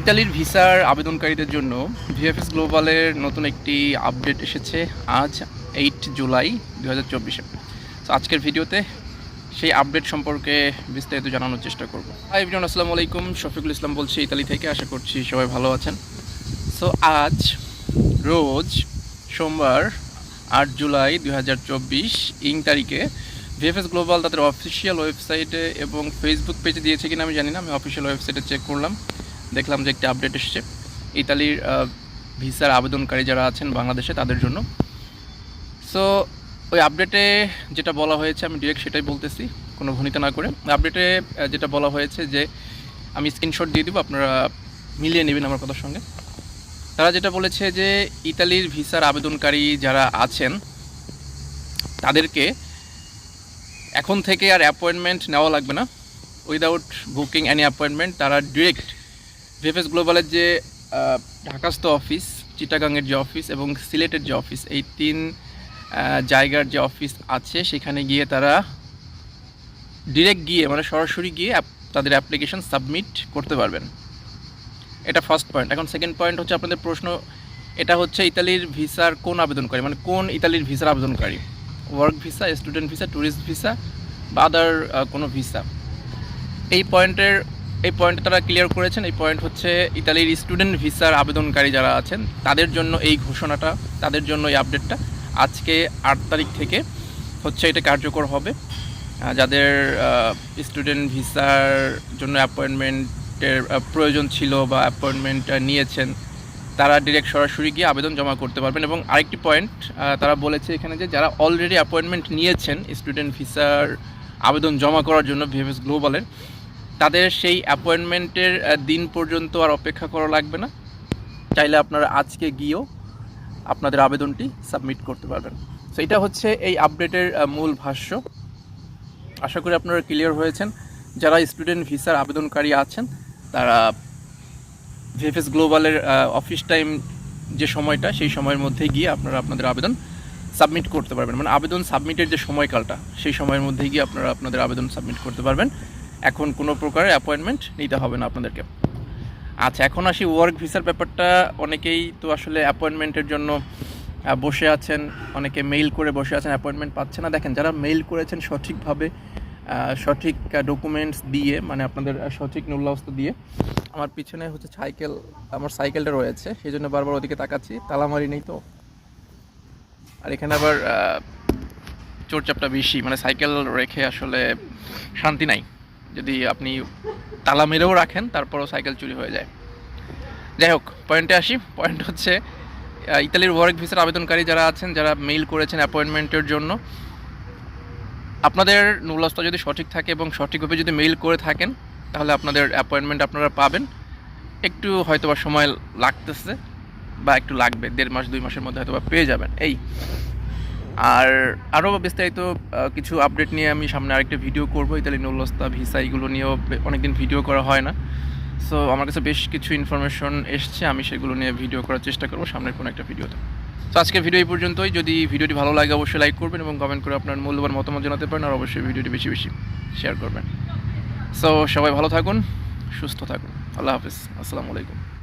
ইতালির ভিসার আবেদনকারীদের জন্য ভিএফএস গ্লোবালের নতুন একটি আপডেট এসেছে আজ, এইট জুলাই দু হাজার চব্বিশে। তো আজকের ভিডিওতে সেই আপডেট সম্পর্কে বিস্তারিত জানানোর চেষ্টা করব। হাই আসসালামু আলাইকুম। শফিকুল ইসলাম বলছি, ইতালি থেকে। আশা করছি সবাই ভালো আছেন। সো আজ, রোজ সোমবার, আট জুলাই দু হাজার চব্বিশ, ইং তারিখে ভিএফএস গ্লোবাল তাদের অফিসিয়াল ওয়েবসাইটে এবং ফেসবুক পেজে দিয়েছে কিনা আমি জানি না, আমি অফিসিয়াল ওয়েবসাইটে চেক করলাম। দেখলাম যে একটি আপডেট এসেছে। ইতালির ভিসার আবেদনকারী যারা আছেন বাংলাদেশে, তাদের জন্য। সো ওই আপডেটে যেটা বলা হয়েছে, আমি ডিরেক্ট সেটাই বলতেছি, কোনো ভনিতা না করে। আপডেটে যেটা বলা হয়েছে যে, আমি স্ক্রিনশট দিয়ে দিব, আপনারা মিলিয়ে নেবেন আমার কথার সঙ্গে। তারা যেটা বলেছে যে, ইতালির ভিসার আবেদনকারী যারা আছেন, তাদেরকে এখন থেকে আর অ্যাপয়েন্টমেন্ট নেওয়া লাগবে না। উইদাউট বুকিং অ্যানি অ্যাপয়েন্টমেন্ট তারা ডিরেক্ট ভিএফএস গ্লোবালের যে ঢাকাস্থ অফিস চিটাগাংয়ের যে অফিস এবং সিলেটের যে অফিস এই তিন জায়গার যে অফিস আছে, সেখানে গিয়ে তারা ডিরেক্ট গিয়ে মানে সরাসরি গিয়ে তাদের অ্যাপ্লিকেশন সাবমিট করতে পারবেন। এটা ফার্স্ট পয়েন্ট এখন সেকেন্ড পয়েন্ট হচ্ছে আপনাদের প্রশ্ন, এটা হচ্ছে ইতালির ভিসার কোন আবেদনকারী? মানে কোন ইতালির ভিসার আবেদনকারী? Work visa student visa tourist visa বা আদার কোনো ভিসা এই পয়েন্টের এই পয়েন্ট তারা ক্লিয়ার করেছেন। এই পয়েন্ট হচ্ছে ইতালির স্টুডেন্ট ভিসার আবেদনকারী যারা আছেন, তাদের জন্য এই ঘোষণাটা, তাদের জন্য এই আপডেটটা আজকে আট তারিখ থেকে হচ্ছে এটা কার্যকর হবে। যাদের স্টুডেন্ট ভিসার জন্য অ্যাপয়েন্টমেন্টের প্রয়োজন ছিল বা অ্যাপয়েন্টমেন্ট নিয়েছেন, তারা ডিরেক্ট সরাসরি গিয়ে আবেদন জমা করতে পারবেন। এবং আরেকটি পয়েন্ট তারা বলেছে এখানে যে যারা অলরেডি অ্যাপয়েন্টমেন্ট নিয়েছেন স্টুডেন্ট ভিসার আবেদন জমা করার জন্য ভিএফএস গ্লোবালের তাদের সেই অ্যাপয়েন্টমেন্টের দিন পর্যন্ত আর অপেক্ষা করা লাগবে না। চাইলে আপনারা আজকে গিয়েও আপনাদের আবেদনটি সাবমিট করতে পারবেন। সো এটা হচ্ছে এই আপডেটের মূল ভাষ্য। আশা করি আপনারা ক্লিয়ার হয়েছেন। যারা স্টুডেন্ট ভিসার আবেদনকারী আছেন, তারা ভিএফএস গ্লোবালের অফিস টাইম যে সময়টা, সেই সময়ের মধ্যে গিয়ে আপনারা আপনাদের আবেদন সাবমিট করতে পারবেন। মানে আবেদন সাবমিটের যে সময়কালটা, সেই সময়ের মধ্যে গিয়ে আপনারা আপনাদের আবেদন সাবমিট করতে পারবেন। এখন কোনো প্রকারের অ্যাপয়েন্টমেন্ট নিতে হবে না আপনাদেরকে। আচ্ছা এখন আসি ওয়ার্ক ভিসার ব্যাপারটা। অনেকেই তো আসলে অ্যাপয়েন্টমেন্টের জন্য বসে আছেন। অনেকে মেইল করে বসে আছেন অ্যাপয়েন্টমেন্ট পাচ্ছে না। দেখেন, যারা মেইল করেছেন সঠিকভাবে সঠিক ডকুমেন্টস দিয়ে মানে আপনাদের সঠিক মূল্যাবস্থা দিয়ে, আমার পিছনে হচ্ছে সাইকেল, আমার সাইকেলটা রয়েছে। সেই জন্য বারবার ওদিকে তাকাচ্ছি। তালামারি নেই তো। আর এখানে আবার চোরচাপটা বেশি। মানে সাইকেল রেখে আসলে শান্তি নাই। যদি আপনি তালা মেরেও রাখেন, তারপরও সাইকেল চুরি হয়ে যায়। যাই হোক পয়েন্টে আসি। পয়েন্ট হচ্ছে ইতালির ওয়ার্ক ভিসার আবেদনকারী যারা আছেন, যারা মেইল করেছেন অ্যাপয়েন্টমেন্টের জন্য, আপনাদের নুলস্তা যদি সঠিক থাকে এবং সঠিকভাবে যদি মেইল করে থাকেন, তাহলে আপনাদের অ্যাপয়েন্টমেন্ট আপনারা পাবেন। একটু হয়তোবা সময় লাগতেছে, বা একটু লাগবে, দেড় মাস, দুই মাসের মধ্যে হয়তোবা পেয়ে যাবেন। এই আর আরও বিস্তারিত কিছু আপডেট নিয়ে আমি সামনে আরেকটা ভিডিও করব। ইতালি নুলস্তা, ভিসা, এগুলো নিয়েও অনেকদিন ভিডিও করা হয় না। সো আমার কাছে বেশ কিছু ইনফরমেশন এসছে, আমি সেগুলো নিয়ে ভিডিও করার চেষ্টা করব সামনের কোনো একটা ভিডিওতে তো আজকের ভিডিও এই পর্যন্তই। যদি ভিডিওটি ভালো লাগে, অবশ্যই লাইক করবেন এবং কমেন্ট করে আপনার মূল্যবান মতামত জানাতে পারেন, আর অবশ্যই ভিডিওটি বেশি বেশি শেয়ার করবেন। সো সবাই ভালো থাকুন, সুস্থ থাকুন। আল্লাহ হাফিজ। আসসালামু আলাইকুম।